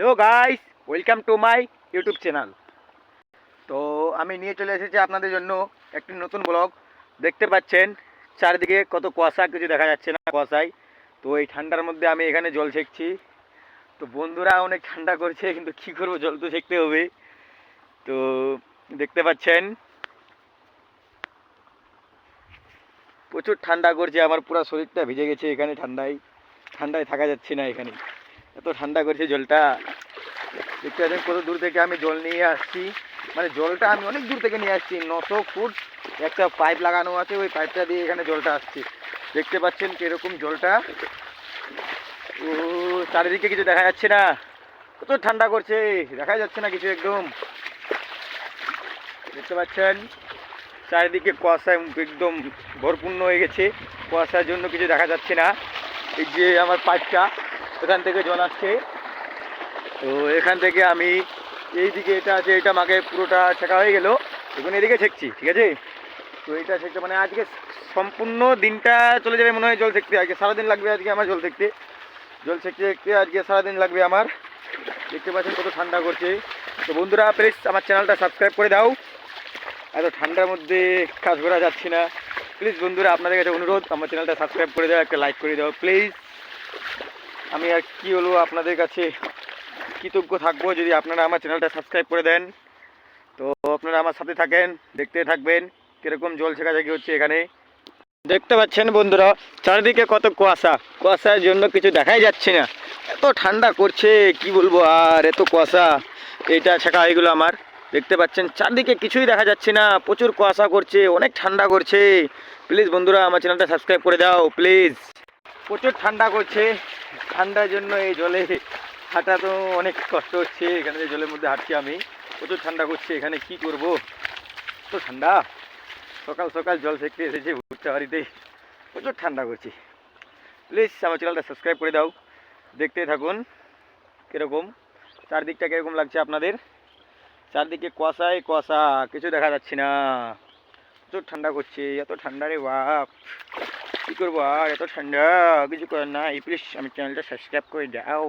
Hello guys welcome to my YouTube channel তো আমি নিয়ে চলে এসেছি আপনাদের জন্য একটি নতুন ব্লগ দেখতে পাচ্ছেন, চারিদিকে কত কুয়াশা, কিছু দেখা যাচ্ছে না কুয়াশায়। তো এই ঠান্ডার মধ্যে আমি এখানে জল সেঁকছি তো বন্ধুরা অনেক ঠান্ডা করছে, কিন্তু কী করব, জল তো সেঁকতে হবে। তো দেখতে পাচ্ছেন, প্রচুর ঠান্ডা করছে। আমার পুরো শরীরটা ভিজে গেছে এখানে ঠান্ডায়। ঠান্ডায় থাকা যাচ্ছে না এখানে। এত ঠান্ডা করছে জলটা। দেখতে পাচ্ছেন কত দূর থেকে আমি জল নিয়ে আসছি। মানে জলটা আমি অনেক দূর থেকে নিয়ে আসছি, নশো ফুট একটা পাইপ লাগানো আছে, ওই পাইপটা দিয়ে এখানে জলটা আসছে। দেখতে পাচ্ছেন কীরকম জলটা। ও, চারিদিকে কিছু দেখা যাচ্ছে না। কত ঠান্ডা করছে, দেখা যাচ্ছে না কিছু একদম। দেখতে পাচ্ছেন, চারিদিকে কুয়াশায় একদম ভরপূর্ণ হয়ে গেছে। কুয়াশার জন্য কিছু দেখা যাচ্ছে না। এই যে আমার পাইপটা। এখান থেকে জল আসছে। তো এখান থেকে আমি এই দিকে এটা আছে, এটা মাকে পুরোটা ছেঁকা হয়ে গেল। এখন এদিকে ছেঁকছি, ঠিক আছে? তো এটা ছেঁকতে মানে আজকে সম্পূর্ণ দিনটা চলে যাবে মনে হয় জল ছেঁকতে। আজকে সারাদিন লাগবে আজকে আমার জল ছেঁকতে। জল ছেঁকতে ছেঁকতে আজকে সারাদিন লাগবে আমার। দেখতে পাচ্ছেন কত ঠান্ডা করছে। তো বন্ধুরা প্লিজ আমার চ্যানেলটা সাবস্ক্রাইব করে দাও। এত ঠান্ডার মধ্যে কাজ করা যাচ্ছে না। প্লিজ বন্ধুরা, আপনাদের কাছে অনুরোধ, আমার চ্যানেলটা সাবস্ক্রাইব করে দাও, একটা লাইক করে দাও। প্লিজ আমি আর কি হলো আপনাদের কাছে কৃতজ্ঞ থাকব যদি আপনারা আমার চ্যানেলটা সাবস্ক্রাইব করে দেন। তো আপনারা আমার সাথে থাকেন, দেখতে থাকবেন, কীরকম জল ছেঁকাছেঁকি হচ্ছে এখানে। দেখতে পাচ্ছেন বন্ধুরা, চারিদিকে কত কুয়াশা। কুয়াশার জন্য কিছু দেখাই যাচ্ছে না। এত ঠান্ডা করছে, কি বলব আর, এত কুয়াশা। এটা ছেঁকা হয়ে গেলো আমার। দেখতে পাচ্ছেন, চারদিকে কিছুই দেখা যাচ্ছে না। প্রচুর কুয়াশা করছে, অনেক ঠান্ডা করছে। প্লিজ বন্ধুরা, আমার চ্যানেলটা সাবস্ক্রাইব করে দাও, প্লিজ। প্রচুর ঠান্ডা করছে। ঠান্ডার জন্য এই জলে হাঁটা তো অনেক কষ্ট হচ্ছে। এখানে যে জলের মধ্যে হাঁটছি আমি, প্রচুর ঠান্ডা করছে। এখানে কি করব? তো ঠান্ডা। সকাল সকাল জল সেঁকতে এসেছে ভুট্টা বাড়িতে প্রচুর ঠান্ডা করছে। প্লিজ আমার চ্যানেলটা সাবস্ক্রাইব করে দাও। দেখতে থাকুন কীরকম। চারদিকটা কীরকম লাগছে আপনাদের? চারদিকে কুয়াশায় কুয়াশা, কিছু দেখা যাচ্ছে না। প্রচুর ঠান্ডা করছে। এত ঠান্ডা রে বাপ। কী করব? আর এত ঠান্ডা কিছু করার নাই প্লিজ আমার চ্যানেলটা সাবস্ক্রাইব করে দাও।